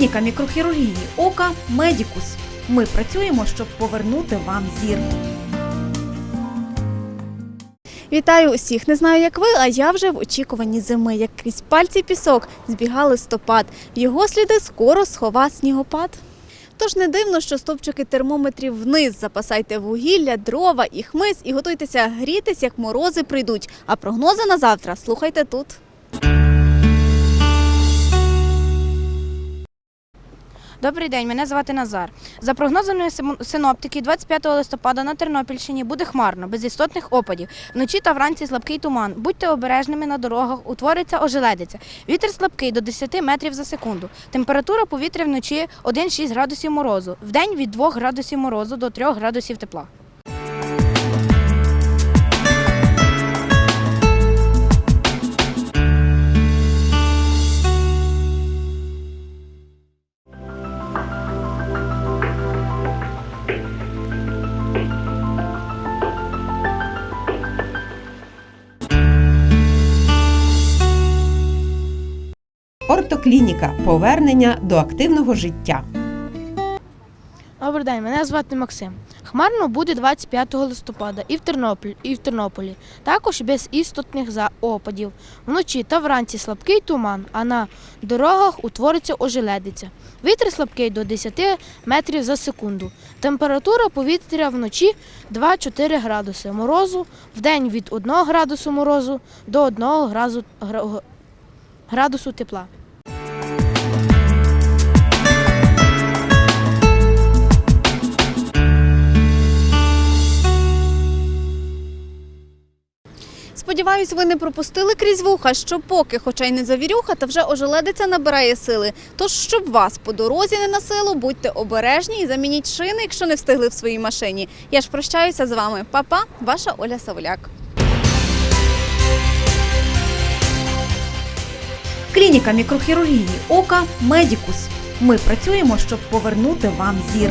Клініка мікрохірургії ока Медікус. Ми працюємо, щоб повернути вам зір. Вітаю усіх! Не знаю, як ви, а я вже в очікуванні зими. Якийсь пальці пісок збігав листопад. Його сліди скоро схова снігопад. Тож не дивно, що стовпчики термометрів вниз. Запасайте вугілля, дрова і хмиз і готуйтеся грітись, як морози прийдуть. А прогнози на завтра слухайте тут. Добрий день, мене звати Назар. За прогнозами синоптики, 25 листопада на Тернопільщині буде хмарно, без істотних опадів. Вночі та вранці слабкий туман. Будьте обережними на дорогах, утвориться ожеледиця. Вітер слабкий до 10 метрів за секунду. Температура повітря вночі 1-6 градусів морозу. Вдень від 2 градусів морозу до 3 градусів тепла. Ортоклініка повернення до активного життя. Добрий день, мене звати Максим. Хмарно буде 25 листопада і в Тернополі, і в Тернополі. Також без істотних за- опадів. Вночі та вранці слабкий туман, а на дорогах утвориться ожеледиця. Вітер слабкий до 10 метрів за секунду. Температура повітря вночі 2-4 градуси морозу, вдень від 1 градусу морозу до 1 градусу тепла. Сподіваюсь, ви не пропустили крізь вуха, що поки, хоча й не завірюха, та вже ожеледиця набирає сили. Тож, щоб вас по дорозі не носило, будьте обережні і замініть шини, якщо не встигли в своїй машині. Я ж прощаюся з вами. Па-па, ваша Оля Савуляк. Клініка мікрохірургії ока Медікус. Ми працюємо, щоб повернути вам зір.